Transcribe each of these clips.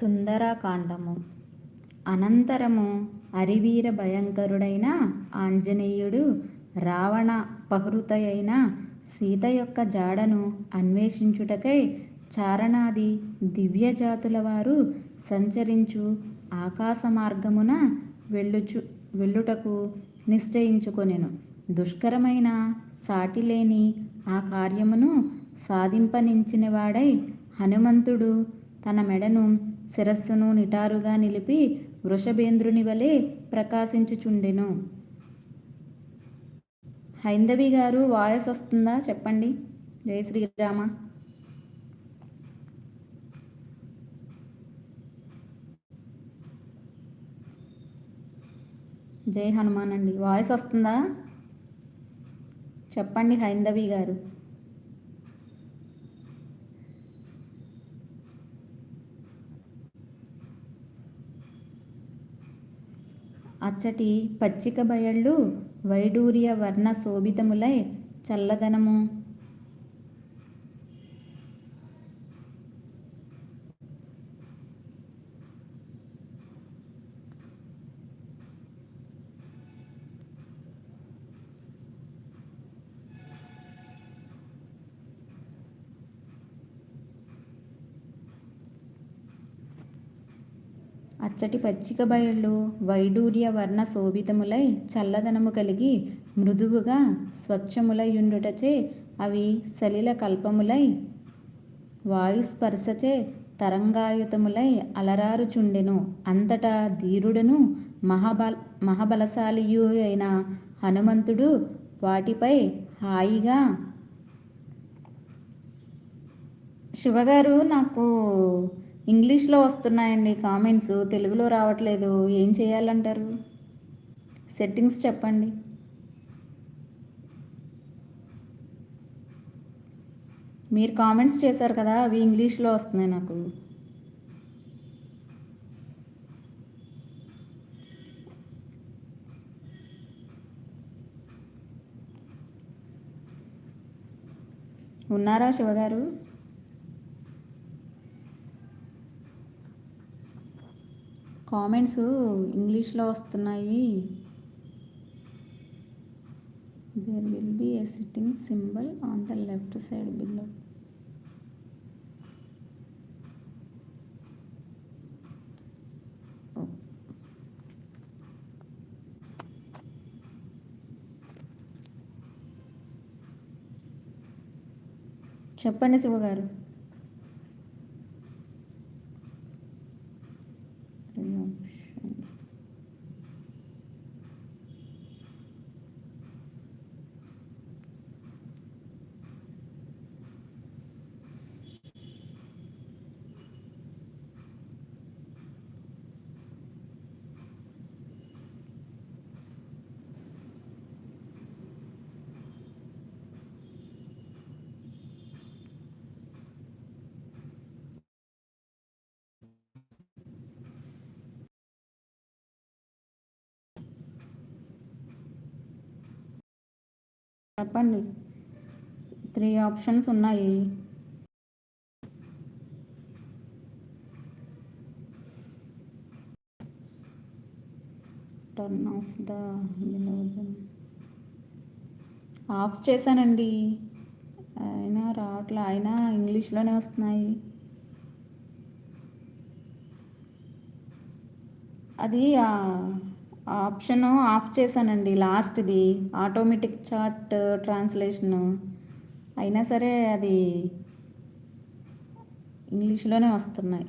సుందరకాండము. అనంతరము అరివీర భయంకరుడైన ఆంజనేయుడు రావణ పహృతయైన సీత యొక్క జాడను అన్వేషించుటకై చారణాది దివ్యజాతుల వారు సంచరించు ఆకాశ మార్గమున వెళ్ళుచు వెళ్ళుటకు నిశ్చయించుకొనెను. దుష్కరమైన సాటిలేని ఆ కార్యమును సాధింపనించినవాడై హనుమంతుడు తన మెడను శిరస్సును నిటారుగా నిలిపి వృషభేంద్రుని వలె ప్రకాశించుచుండెను. హైందవి గారు వాయిస్ వస్తుందా చెప్పండి. జై శ్రీరామ. జై హనుమాన్ అండి. వాయిస్ వస్తుందా? చెప్పండి హైందవి గారు. అచ్చటి పచ్చిక బయళ్ళు వైడూర్య వర్ణ శోభితములై చల్లదనము. పచ్చటి పచ్చిక బయళ్ళు వైడూర్య వర్ణ శోభితములై చల్లదనము కలిగి మృదువుగా స్వచ్ఛములయుండుటచే అవి సలిల కల్పములై వాయుస్పర్శచే తరంగాయుతములై అలరారుచుండెను. అంతటా ధీరుడను మహాబల మహాబలశాలియు అయిన హనుమంతుడు వాటిపై హాయిగా శివగారు నాకు ఇంగ్లీష్లో వస్తున్నాయండి కామెంట్స్ తెలుగులో రావట్లేదు ఏం చేయాలంటారు? సెట్టింగ్స్ చెప్పండి. మీరు కామెంట్స్ చేశారు కదా అవి ఇంగ్లీష్లో వస్తున్నాయి నాకు. ఉన్నారా శివగారు? కామెంట్స్ ఇంగ్లీష్లో వస్తున్నాయి. There will be a sitting symbol on the left side బిల్లో చెప్పండి శివగారు త్రీ ఆప్షన్స్ చెప్పండి. త్రీ ఆప్షన్స్ ఉన్నాయి. టర్న్ ఆఫ్ ద ఆఫ్ చేశానండి. అయినా రావట్లే. అయినా ఇంగ్లీష్లోనే వస్తున్నాయి. అది ఆప్షన్ ఆఫ్ చేశానండి లాస్ట్ది. Automatic chart translation. అయినా సరే అది ఇంగ్లీష్లోనే వస్తున్నాయి.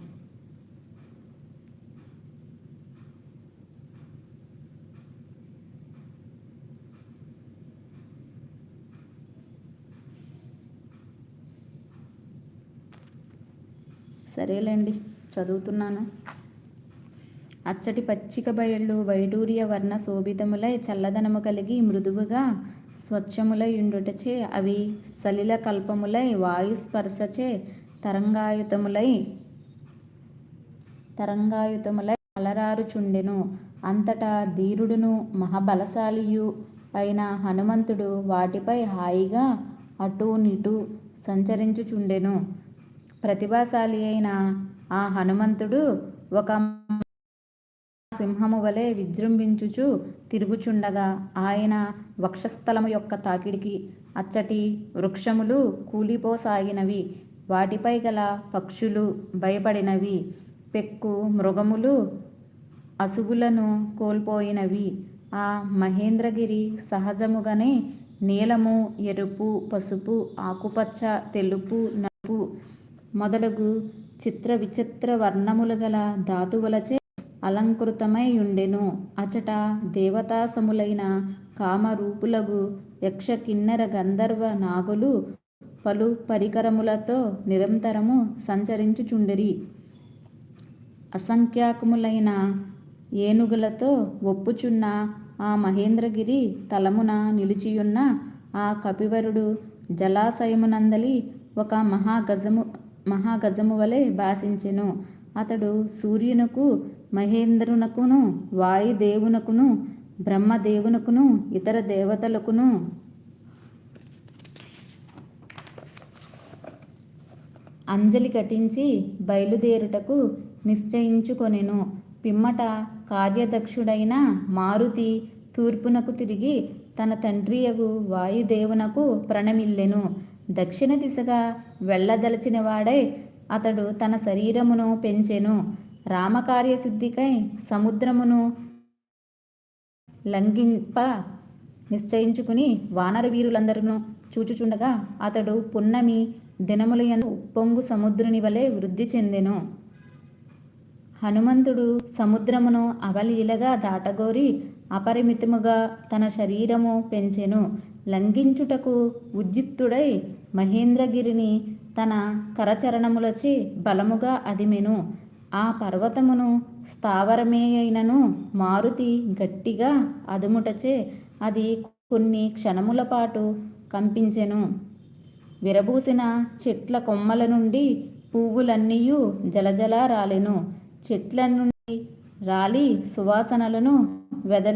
సరేలేండి చదువుతున్నాను. అచ్చటి పచ్చిక బయళ్ళు వైడూర్య వర్ణ శోభితములై చల్లదనము కలిగి మృదువుగా స్వచ్ఛములై ఉండుటచే అవి సలిల కల్పములై వాయుస్పర్శచే తరంగాయుతములై తరంగాయుతములై అలరారుచుండెను. అంతటా ధీరుడును మహాబలశాలియు అయిన హనుమంతుడు వాటిపై హాయిగా అటూ నిటూ సంచరించుచుండెను. ప్రతిభాశాలి అయిన ఆ హనుమంతుడు ఒక సింహము వలె విజృంభించుచు తిరుగుచుండగా ఆయన వక్షస్థలము యొక్క తాకిడికి అచ్చటి వృక్షములు కూలిపోసాగినవి. వాటిపై గల పక్షులు భయపడినవి. పెక్కు మృగములు అసువులను కోల్పోయినవి. ఆ మహేంద్రగిరి సహజముగానే నీలము ఎరుపు పసుపు ఆకుపచ్చ తెలుపు నలుపు మొదలగు చిత్ర విచిత్ర వర్ణములు గల ధాతువులచే అలంకృతమై ఉండెను అచట దేవతాసములైన కామరూపులగు యక్ష కిన్నెర గంధర్వ నాగులు పలు పరికరములతో నిరంతరము సంచరించుచుండిరి. అసంఖ్యాకములైన ఏనుగులతో ఒప్పుచున్న ఆ మహేంద్రగిరి తలమున నిలిచియున్న ఆ కపివరుడు జలాశయమునందలి ఒక మహాగజము మహాగజము వలె భాషించెను అతడు సూర్యునకు మహేంద్రునకును వాయుదేవునకును బ్రహ్మదేవునకును ఇతర దేవతలకును. అంజలి కటించి బయలుదేరుటకు నిశ్చయించుకొనెను. పిమ్మట కార్యదక్షుడైన మారుతి తూర్పునకు తిరిగి తన తండ్రియగు వాయుదేవునకు ప్రణమిల్లెను. దక్షిణ దిశగా వెళ్ళదలచిన వాడై అతడు తన శరీరమును పెంచెను. రామకార్యసిద్ధికై సముద్రమును లంఘింప నిశ్చయించుకుని వానర వీరులందరూ చూచుచుండగా అతడు పున్నమి దినములయందు ఉప్పొంగు సముద్రుని వలె వృద్ధి చెందెను. హనుమంతుడు సముద్రమును అవలీలగా దాటగోరి అపరిమితముగా తన శరీరము పెంచెను. లంఘించుటకు ఉద్యుక్తుడై మహేంద్రగిరిని తన కరచరణములచి బలముగా అదిమెను ఆ పర్వతమును స్థావరమేయైనను మారుతి గట్టిగా అదుముటచే అది కొన్ని క్షణముల పాటు కంపించెను. విరబూసిన చెట్ల కొమ్మల నుండి పువ్వులన్నీయు జలజల రాలెను. చెట్ల నుండి రాలి సువాసనలను వెద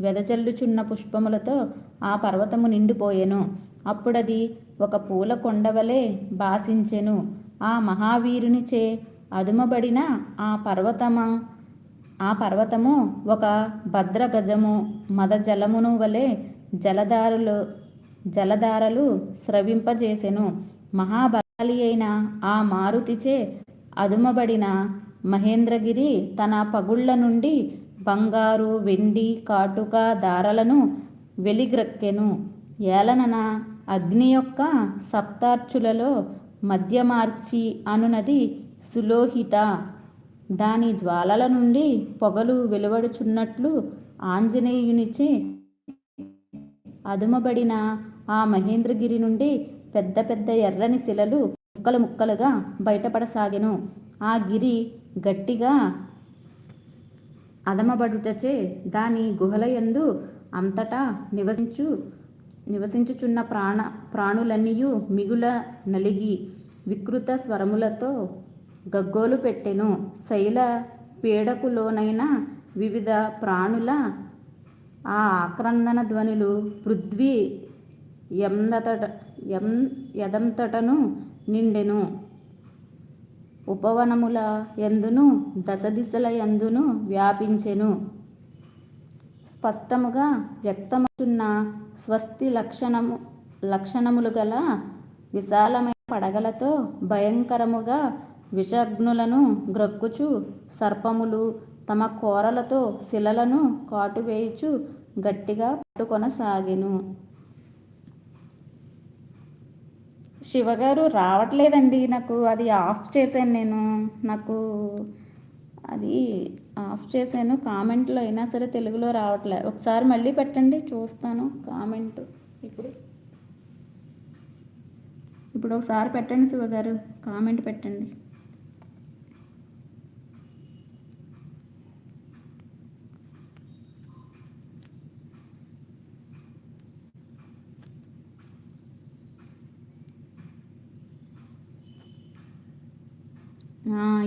వెదజల్లుచున్న పుష్పములతో ఆ పర్వతము నిండిపోయెను. అప్పుడది ఒక పూల కొండవలే భాసించెను ఆ మహావీరునిచే అదుమబడిన ఆ పర్వతమ? ఆ పర్వతము ఒక భద్రగజము మదజలమును వలె జలధారులు జలధారలు స్రవింపజేసెను. మహాబలి అయిన ఆ మారుతిచే అదుమబడిన మహేంద్రగిరి తన పగుళ్ళ నుండి బంగారు వెండి కాటుక దారలను వెలిగ్రక్కెను. ఏలనన అగ్ని యొక్క సప్తార్చులలో మధ్యమార్చి అనునది సులోహిత. దాని జ్వాలల నుండి పొగలు వెలువడుచున్నట్లు ఆంజనేయునిచే అదుమబడిన ఆ మహేంద్రగిరి నుండి పెద్ద పెద్ద ఎర్రని శిలలు ముక్కలు ముక్కలుగా బయటపడసాగెను. ఆ గిరి గట్టిగా అదమబడుటచే దాని గుహలయందు అంతటా నివసించు నివసించుచున్న ప్రాణ ప్రాణులన్నీయు మిగుల నలిగి వికృత స్వరములతో గగ్గోలు పెట్టెను. శైల పీడకులోనైన వివిధ ప్రాణుల ఆ ఆక్రందన ధ్వనులు పృథ్వీ ఎందతట ఎం ఎదంతటను నిండెను. ఉపవనముల ఎందును దశ దిశల ఎందును వ్యాపించెను. స్పష్టముగా వ్యక్తమవుతున్న స్వస్తి లక్షణము లక్షణములు గల విశాలమైన పడగలతో భయంకరముగా విషగ్నులను గ్రక్కుచు సర్పములు తమ కోరలతో శిలలను కాటువేయుచు గట్టిగా పట్టుకొనసాగెను. శివగారు రావట్లేదండి. నాకు అది ఆఫ్ చేశాను నేను. నాకు అది ఆఫ్ చేశాను. కామెంట్లో అయినా సరే తెలుగులో రావట్లే. ఒకసారి మళ్ళీ పెట్టండి చూస్తాను. కామెంట్ ఇప్పుడు. ఇప్పుడు ఒకసారి పెట్టండి శివగారు. కామెంట్ పెట్టండి.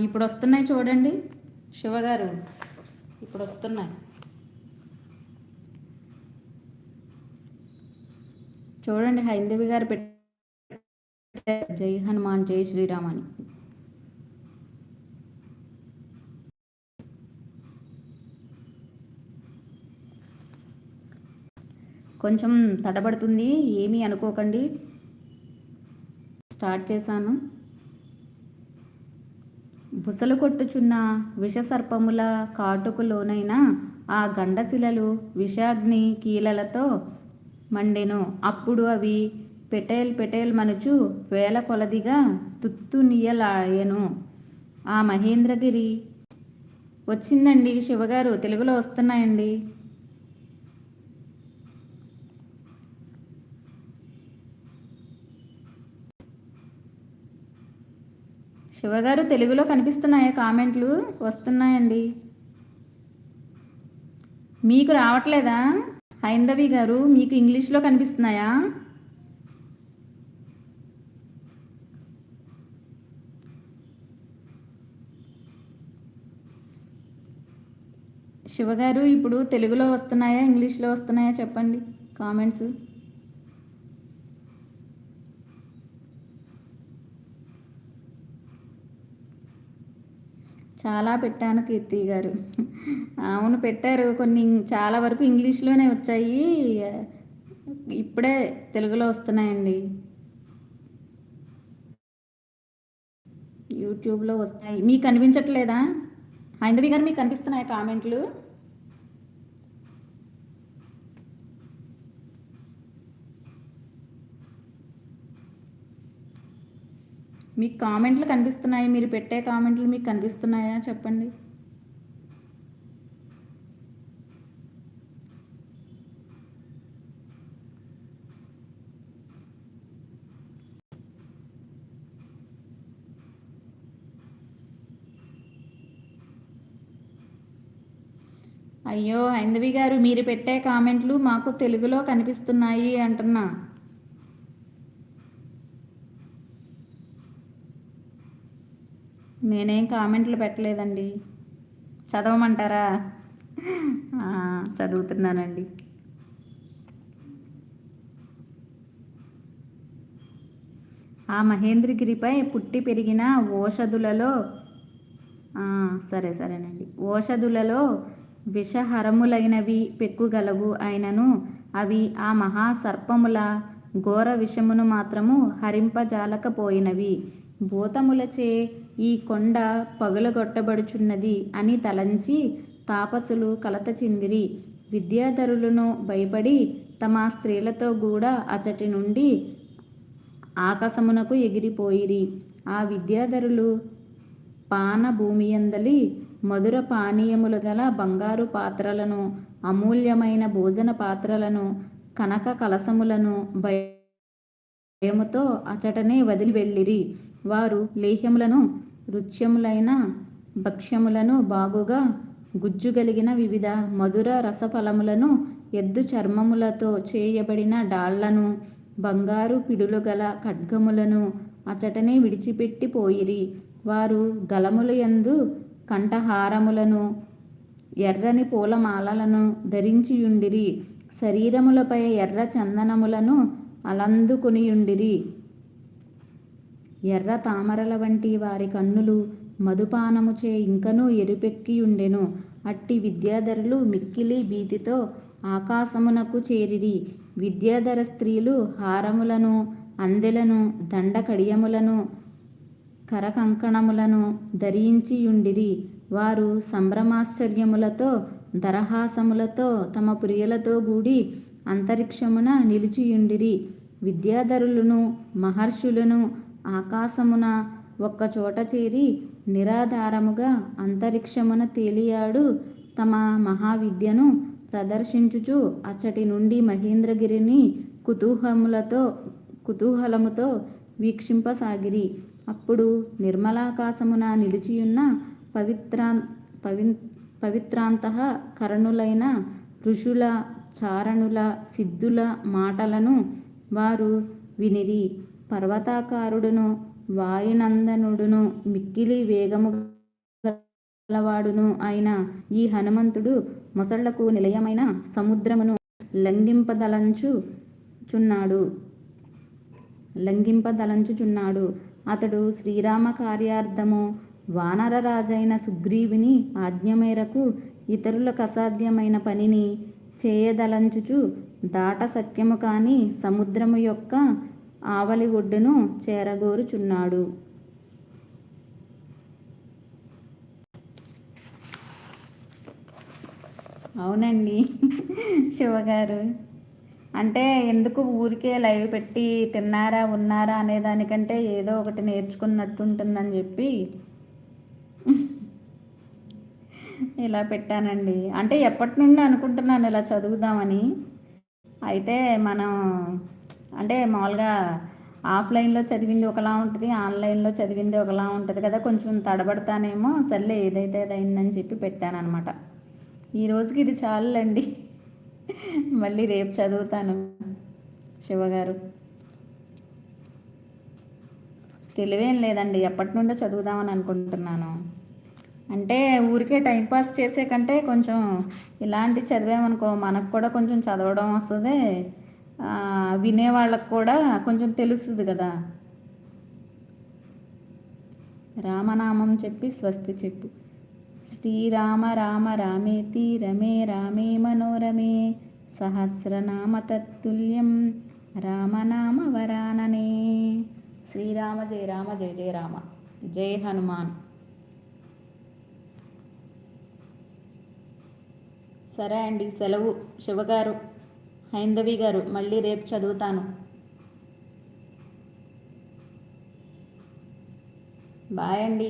ఇప్పుడు వస్తున్నాయి చూడండి. శివగారు ఇప్పుడు వస్తున్నాయి చూడండి హైందవి గారు పెట్ట జై హనుమాన్ జై శ్రీరామ్ అని కొంచెం తడబడుతుంది ఏమీ అనుకోకండి. స్టార్ట్ చేశాను. బుసలు కొట్టుచున్న విషసర్పముల కాటుకు లోనైన ఆ గండశిలలు విషాగ్ని కీలలతో మండెను. అప్పుడు అవి పెటేల్ పెటేల్ మనుచు వేల కొలదిగా తుత్తునియలాయను ఆ మహేంద్రగిరి వచ్చిందండి శివగారు తెలుగులో వస్తున్నాయండి. శివగారు తెలుగులో కనిపిస్తున్నాయా కామెంట్లు? వస్తున్నాయండి. మీకు రావట్లేదా? హైందవి గారు మీకు ఇంగ్లీష్లో కనిపిస్తున్నాయా? శివగారు ఇప్పుడు తెలుగులో వస్తున్నాయా ఇంగ్లీష్లో వస్తున్నాయా చెప్పండి కామెంట్స్. చాలా పెట్టాను కీర్తి గారు. అవును పెట్టారు. కొన్ని చాలా వరకు ఇంగ్లీష్లోనే వచ్చాయి. ఇప్పుడే తెలుగులో వస్తున్నాయండి. యూట్యూబ్లో వస్తాయి మీకు కనిపించట్లేదా హైందవి గారు మీకు కనిపిస్తున్నాయా కామెంట్లు? మీకు కామెంట్లు కనిపిస్తున్నాయి? మీరు పెట్టే కామెంట్లు మీకు కనిపిస్తున్నాయా? చెప్పండి. అయ్యో హైందవి గారు మీరు పెట్టే కామెంట్లు మాకు తెలుగులో కనిపిస్తున్నాయి అంటున్నా. నేనేం కామెంట్లు పెట్టలేదండి. చదవమంటారా? చదువుతున్నానండి. ఆ మహేంద్రగిరిపై పుట్టి పెరిగిన ఓషధులలో సరే సరేనండి. ఓషధులలో విషహరములైనవి పెక్కుగలవు అయినను అవి ఆ మహాసర్పముల ఘోర విషమును మాత్రము హరింపజాలకపోయినవి. భూతములచే ఈ కొండ పగులగొట్టబడుచున్నది అని తలంచి తాపసులు కలత చెందిరి. విద్యాధరులను భయపడి తమ స్త్రీలతో కూడా అచటి నుండి ఆకాశమునకు ఎగిరిపోయిరి. ఆ విద్యాధరులు పాన భూమియందలి మధుర పానీయములు గల బంగారు పాత్రలను అమూల్యమైన భోజన పాత్రలను కనక కలసములను భయముతో అచటనే వదిలి వెళ్ళిరి వారు లేహ్యములను రుచ్యములైన భక్ష్యములను బాగుగా గుజ్జుగలిగిన వివిధ మధుర రసఫలములను ఎద్దు చర్మములతో చేయబడిన డాళ్ళను బంగారు పిడులు గల ఖడ్గములను అచటనే విడిచిపెట్టి పోయిరి. వారు గలముల యందు కంఠహారములను ఎర్రని పూలమాలలను ధరించియుండిరి. శరీరములపై ఎర్ర చందనములను అలందుకొనియుండిరి. ఎర్ర తామరల వంటి వారి కన్నులు మధుపానముచే ఇంకనూ ఎరుపెక్కియుండెను. అట్టి విద్యాధరులు మిక్కిలి భీతితో ఆకాశమునకు చేరిరి. విద్యాధర స్త్రీలు హారములను అందెలను దండ కడియములను కరకంకణములను ధరించియుండిరి. వారు సంభ్రమాశ్చర్యములతో దరహాసములతో తమ ప్రియులతో కూడి అంతరిక్షమున నిలిచియుండిరి. విద్యాధరులను మహర్షులను ఆకాశమున ఒక్కచోట చేరి నిరాధారముగా అంతరిక్షమున తేలియాడు తమ మహావిద్యను ప్రదర్శించుచు అచ్చటి నుండి మహేంద్రగిరిని కుతూహములతో కుతూహలముతో వీక్షింపసాగిరి. అప్పుడు నిర్మలాకాశమున నిలిచియున్న పవిత్రా పవి పవిత్రాంత కరణులైన ఋషుల చారణుల సిద్ధుల మాటలను వారు వినిరి. పర్వతాకారుడును వాయునందనుడును మిక్కిలి వేగము గలవాడును అయిన ఈ హనుమంతుడు మొసళ్ళకు నిలయమైన సముద్రమును లంఘింపదలంచుచున్నాడు లంఘింపదలంచుచున్నాడు అతడు శ్రీరామ కార్యార్థము వానరరాజైన సుగ్రీవుని ఆజ్ఞ మేరకు ఇతరులకు అసాధ్యమైన పనిని చేయదలంచుచు దాట సఖ్యము కాని సముద్రము యొక్క ఆవలి ఒడ్డును చేరగోరుచున్నాడు. అవునండి. శివగారు. అంటే ఎందుకు ఊరికే లైవ్ పెట్టి తిన్నారా ఉన్నారా అనే దానికంటే ఏదో ఒకటి నేర్చుకున్నట్టు ఉంటుందని చెప్పి ఇలా పెట్టానండి. అంటే ఎప్పటి నుండి అనుకుంటున్నాను ఇలా చదువుదామని. అయితే మనం అంటే మామూలుగా ఆఫ్లైన్లో చదివింది ఒకలా ఉంటుంది ఆన్లైన్లో చదివింది ఒకలా ఉంటుంది కదా కొంచెం తడబడతానేమో సర్లే ఏదైతే అయిందని చెప్పి పెట్టాను అనమాట ఈ రోజుకి ఇది చాలండి మళ్ళీ రేపు చదువుతాను. శివగారు తెలివేం లేదండి ఎప్పటి నుండో చదువుదామని అనుకుంటున్నాను. అంటే ఊరికే టైంపాస్ చేసే కంటే కొంచెం ఇలాంటి చదివామనుకో మనకు కూడా కొంచెం చదవడం వస్తుంది. వినేవాళ్ళకు కూడా కొంచెం తెలుస్తుంది కదా. రామనామం చెప్పి స్వస్తి చెప్పు. శ్రీరామ రామ రామేతి రమే రామే మనోరమే సహస్రనామ తత్తుల్యం రామనామ వరాననే. శ్రీరామ జయ రామ జయ జయ రామ. జై హనుమాన్. సరే అండి సెలవు. శివగారు హైందవి గారు మళ్ళీ రేపు చదువుతాను. బాయ్ అండి.